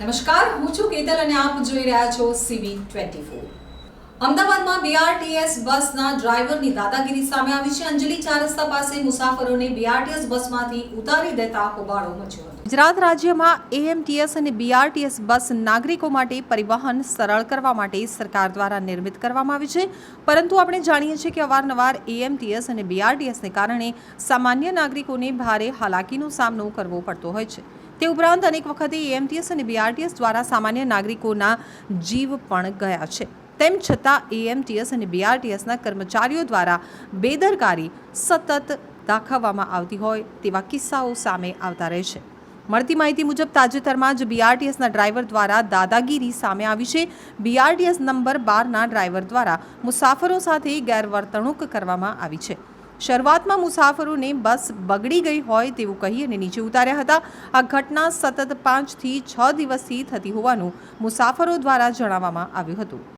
નમસ્કાર, હું છું કેતલ અને આપ જોઈ રહ્યા છો સીવી ટ્વેન્ટી ફોર અમદાવાદમાં બીઆરટીએસ બસના ડ્રાઈવરની દાદાગીરી સામે આવી છે. અંજલિ ચાર રસ્તા પાસે મુસાફરોને બીઆરટીએસ બસમાંથી ઉતારી દેતા હોબાળો મચ્યો ગુજરાત રાજ્યમાં એએમટીએસ અને બીઆરટીએસ બસ નાગરિકો માટે પરિવહન સરળ કરવા માટે સરકાર દ્વારા નિર્મિત કરવામાં આવી છે. પરંતુ આપણે જાણીએ છીએ કે અવારનવાર એએમટીએસ અને બીઆરટીએસને કારણે સામાન્ય નાગરિકોને ભારે હાલાકીનો સામનો કરવો પડતો હોય છે. તે ઉપરાંત અનેક વખતે એએમટીએસ અને બીઆરટીએસ દ્વારા સામાન્ય નાગરિકોના જીવ પણ ગયા છે. તેમ છતાં એએમટીએસ અને બીઆરટીએસના કર્મચારીઓ દ્વારા બેદરકારી સતત દાખવવામાં આવતી હોય તેવા કિસ્સાઓ સામે આવતા રહે છે. મળતી માહિતી મુજબ તાજેતરમાં જ બીઆરટીએસના ડ્રાઈવર દ્વારા દાદાગીરી સામે આવી છે. બીઆરટીએસ નંબર બારના ડ્રાઈવર દ્વારા મુસાફરો સાથે ગેરવર્તણૂક કરવામાં આવી છે. શરૂઆતમાં મુસાફરોને બસ બગડી ગઈ હોય તેવું કહી અને નીચે ઉતાર્યા હતા. આ ઘટના સતત પાંચથી છ દિવસથી થતી હોવાનું મુસાફરો દ્વારા જણાવવામાં આવ્યું હતું.